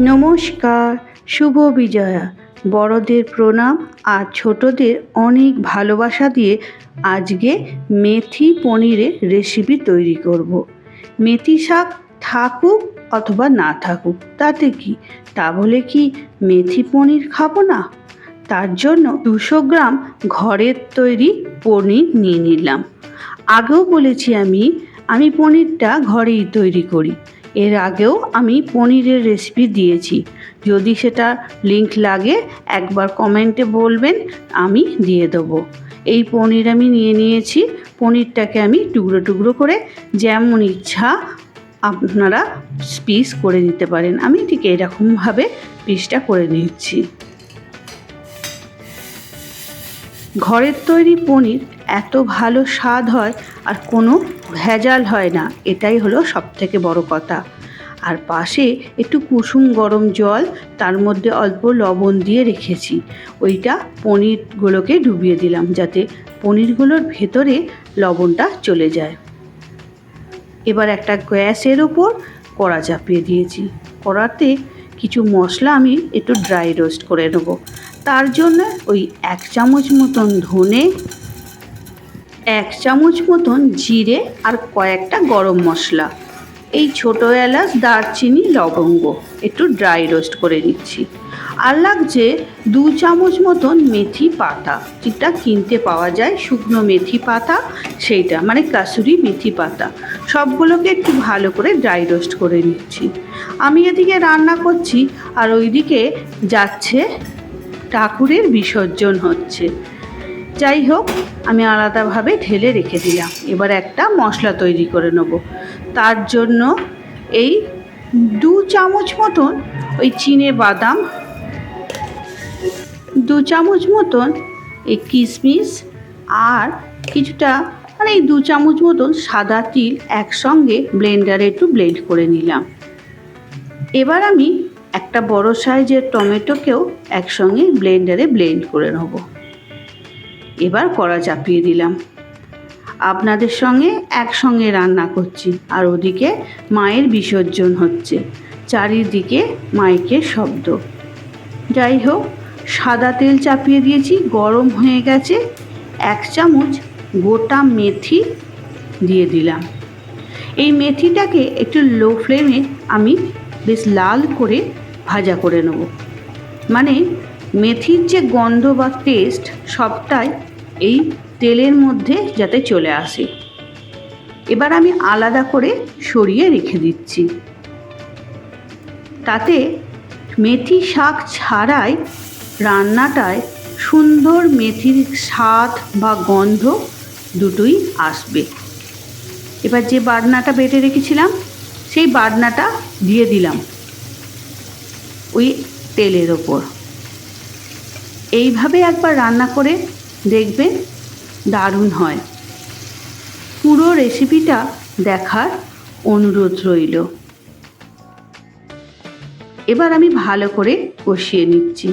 নমস্কার, শুভ বিজয়া। বড়দের প্রণাম আর ছোটদের অনেক ভালোবাসা দিয়ে আজকে মেথি পনিরের রেসিপি তৈরি করব। মেথি শাক থাকুক অথবা না থাকুক, তাতে কি? তা বলে কি মেথি পনির খাব না? তার জন্য দুশো গ্রাম ঘরের তৈরি পনির নিয়ে নিলাম। আগেও বলেছি আমি আমি পনিরটা ঘরেই তৈরি করি। এর আগেও আমি পনিরের রেসিপি দিয়েছি। যদি সেটা লিংক লাগে, একবার কমেন্টে বলবেন, আমি দিয়ে দেবো। এই পনির আমি নিয়ে নিয়েছি। পনিরটাকে আমি টুকরো টুকরো করে যেমন ইচ্ছা আপনারা পিস করে নিতে পারেন। আমি ঠিক এরকমভাবে পিসটা করে নিচ্ছি। ঘরের তৈরি পনির এত ভালো স্বাদ হয় আর কোনো ভেজাল হয় না, এটাই হলো সবথেকে বড় কথা। আর পাশে একটু কুসুম গরম জল, তার মধ্যে অল্প লবণ দিয়ে রেখেছি। ওইটা পনিরগুলোকে ডুবিয়ে দিলাম যাতে পনিরগুলোর ভেতরে লবণটা চলে যায়। এবার একটা গ্যাসের ওপর কড়া চাপিয়ে দিয়েছি। কড়াতে কিছু মশলা আমি একটু ড্রাই রোস্ট করে নেব। তার জন্য ওই এক চামচ মতন ধনে, এক চামচ মতন জিরে আর কয়েকটা গরম মশলা। এই ছোটো এলাচ, দারচিনি, লবঙ্গ একটু ড্রাই রোস্ট করে নিচ্ছি। আর লাগছে দু চামচ মতন মেথি পাতা। যেটা কিনতে পাওয়া যায় শুকনো মেথি পাতা, সেইটা মানে কাসুরি মেথি পাতা। সবগুলোকে একটু ভালো করে ড্রাই রোস্ট করে নিচ্ছি। আমি এদিকে রান্না করছি আর ওইদিকে যাচ্ছে ঠাকুরের বিসর্জন হচ্ছে। যাই হোক, আমি আলাদাভাবে ঢেলে রেখে দিলাম। এবার একটা মশলা তৈরি করে নেব। তার জন্য এই দু চামচ মতন ওই চিনে বাদাম, দু চামচ মতন এই কিশমিশ আর কিছুটা মানে এই দু চামচ মতন সাদা তিল একসঙ্গে ব্লেন্ডারে একটু ব্লেন্ড করে নিলাম। এবার আমি একটা বড় সাইজের টমেটোকেও একসঙ্গে ব্লেন্ডারে ব্লেন্ড করে নেব। এবার কড়া চাপিয়ে দিলাম। আপনাদের সঙ্গে একসঙ্গে রান্না করছি, আর ওদিকে মায়ের বিসর্জন হচ্ছে। চারিদিকে মাইকের শব্দ। যাই হোক, সাদা তেল চাপিয়ে দিয়েছি, গরম হয়ে গেছে। এক চামচ গোটা মেথি দিয়ে দিলাম। এই মেথিটাকে একটু লো ফ্লেমে আমি বেশ লাল করে ভাজা করে নেব। মানে মেথির যে গন্ধ বা টেস্ট সবটাই এই তেলের মধ্যে যাতে চলে আসে। এবার আমি আলাদা করে সরিয়ে রেখে দিচ্ছি। তাতে মেথি শাক ছাড়াই রান্নাটায় সুন্দর মেথির স্বাদ বা গন্ধ দুটোই আসবে। এবার যে বাটনাটা বেটে রেখেছিলাম, সেই বাটনাটা দিয়ে দিলাম। ওই তেলের ওপর। এইভাবে একবার রান্না করে দেখবেন দারুণ হয়। পুরো রেসিপিটা দেখার অনুরোধ রইল। এবার আমি ভালো করে কষিয়ে নিচ্ছি।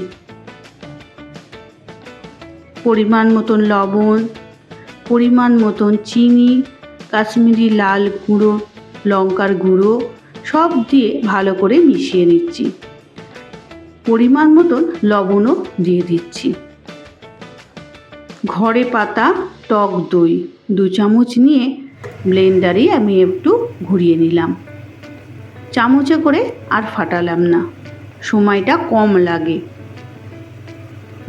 পরিমাণ মতন লবণ, পরিমাণ মতন চিনি, কাশ্মীরি লাল গুঁড়ো, লঙ্কার গুঁড়ো সব দিয়ে ভালো করে মিশিয়ে নিচ্ছি। পরিমাণ মতন লবণও দিয়ে দিচ্ছি। ঘরে পাতা, টক দই দু চামচ নিয়ে ব্লেন্ডারে আমি একটু ঘুরিয়ে নিলাম। চামচে করে আর ফাটালাম না, সময়টা কম লাগে।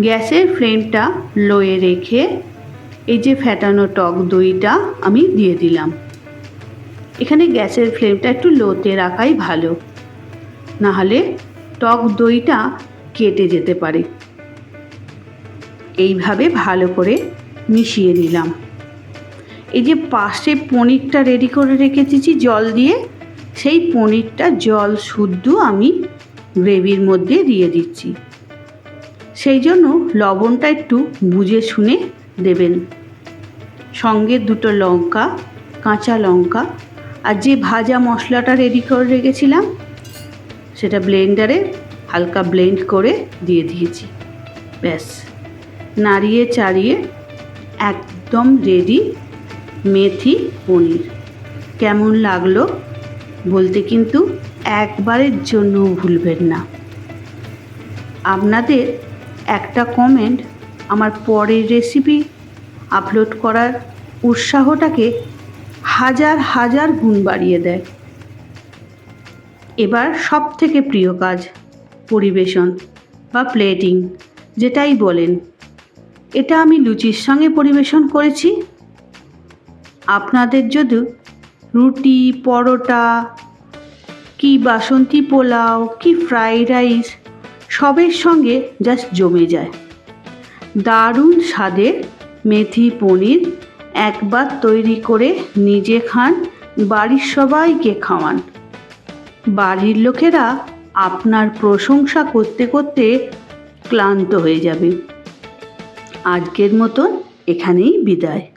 গ্যাসের ফ্লেমটা লোয়ে রেখে এই যে ফ্যাটানো টক দইটা আমি দিয়ে দিলাম। এখানে গ্যাসের ফ্লেমটা একটু লোতে রাখাই ভালো, নাহলে টক দইটা কেটে যেতে পারে। এইভাবে ভালো করে মিশিয়ে নিলাম। এই যে পাশে পনিরটা রেডি করে রেখেছি জল দিয়ে, সেই পনিরটা জল শুদ্ধ আমি গ্রেভির মধ্যে দিয়ে দিচ্ছি। সেই জন্য লবণটা একটু বুঝে শুনে দেবেন। সঙ্গে দুটো লঙ্কা, কাঁচা লঙ্কা, আর যে ভাজা মশলাটা রেডি করে রেখেছিলাম সেটা ব্লেন্ডারে হালকা ব্লেন্ড করে দিয়ে দিয়েছি। ব্যাস। নাড়িয়ে চাড়িয়ে একদম রেডি মেথি পনির। কেমন লাগল বলতে কিন্তু একবারের জন্যও ভুলবেন না। আপনাদের একটা কমেন্ট আমার পরের রেসিপি আপলোড করার উৎসাহটাকে হাজার হাজার গুণ বাড়িয়ে দেয়। এবার সব থেকে প্রিয় কাজ পরিবেশন বা প্লেটিং যেটাই বলেন। এটা আমি লুচির সঙ্গে পরিবেশন করেছি। আপনাদের যদি রুটি, পরোটা কি বাসন্তী পোলাও, কি ফ্রাইড রাইস সবের সঙ্গে জাস্ট জমে যায়। দারুণ স্বাদের মেথি, পনির একবার তৈরি করে নিজে খান, বাড়ির সবাইকে খাওয়ান। বাড়ির লোকেরা আপনার প্রশংসা করতে করতে ক্লান্ত হয়ে যাবে। আজকের মতন এখানেই বিদায়।